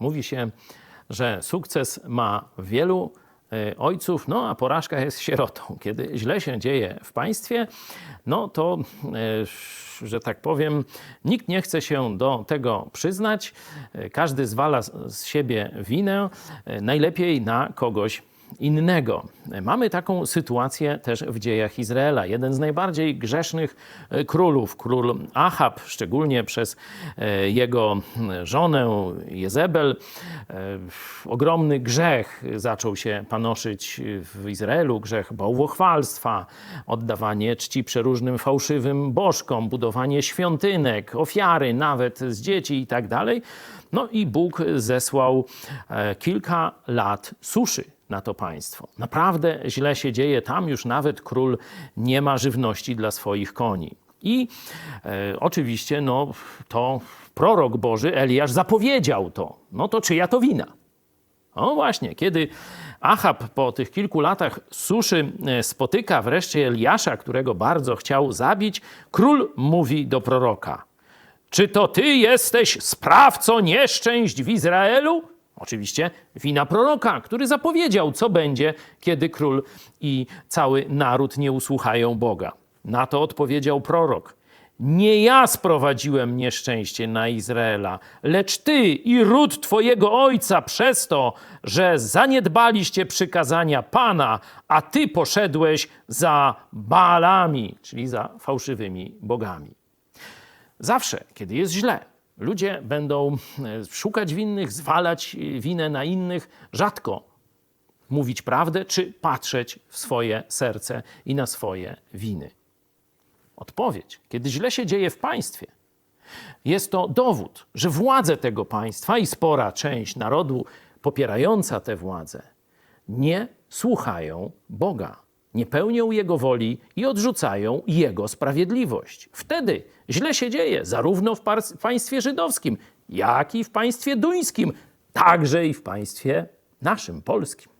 Mówi się, że sukces ma wielu e, ojców, no a porażka jest sierotą. Kiedy źle się dzieje w państwie, no to, e, że tak powiem, nikt nie chce się do tego przyznać. E, Każdy zwala z- siebie winę, najlepiej na kogoś innego. Mamy taką sytuację też w dziejach Izraela. Jeden z najbardziej grzesznych e, królów, król Ahab, szczególnie przez e, jego żonę Jezebel, e, ogromny grzech zaczął się panoszyć w Izraelu, grzech bałwochwalstwa, oddawanie czci przeróżnym fałszywym bożkom, budowanie świątynek, ofiary nawet z dzieci i tak dalej. No i Bóg zesłał kilka lat suszy na to państwo. Naprawdę źle się dzieje. Tam już nawet król nie ma żywności dla swoich koni. I e, oczywiście no, to prorok Boży Eliasz zapowiedział to. No to czyja to wina? O właśnie, kiedy Achab po tych kilku latach suszy e, spotyka wreszcie Eliasza, którego bardzo chciał zabić, król mówi do proroka: Czy to ty jesteś sprawcą nieszczęść w Izraelu? Oczywiście wina proroka, który zapowiedział, co będzie, kiedy król i cały naród nie usłuchają Boga. Na to odpowiedział prorok: Nie ja sprowadziłem nieszczęście na Izraela, lecz ty i ród twojego ojca przez to, że zaniedbaliście przykazania Pana, a ty poszedłeś za Baalami, czyli za fałszywymi bogami. Zawsze, kiedy jest źle, ludzie będą e, szukać winnych, zwalać e, winę na innych, rzadko mówić prawdę czy patrzeć w swoje serce i na swoje winy. Odpowiedź, kiedy źle się dzieje w państwie, jest to dowód, że władze tego państwa i spora część narodu popierająca tę władzę nie słuchają Boga, nie pełnią Jego woli i odrzucają Jego sprawiedliwość. Wtedy źle się dzieje zarówno w państwie żydowskim, jak i w państwie duńskim, także i w państwie naszym, polskim.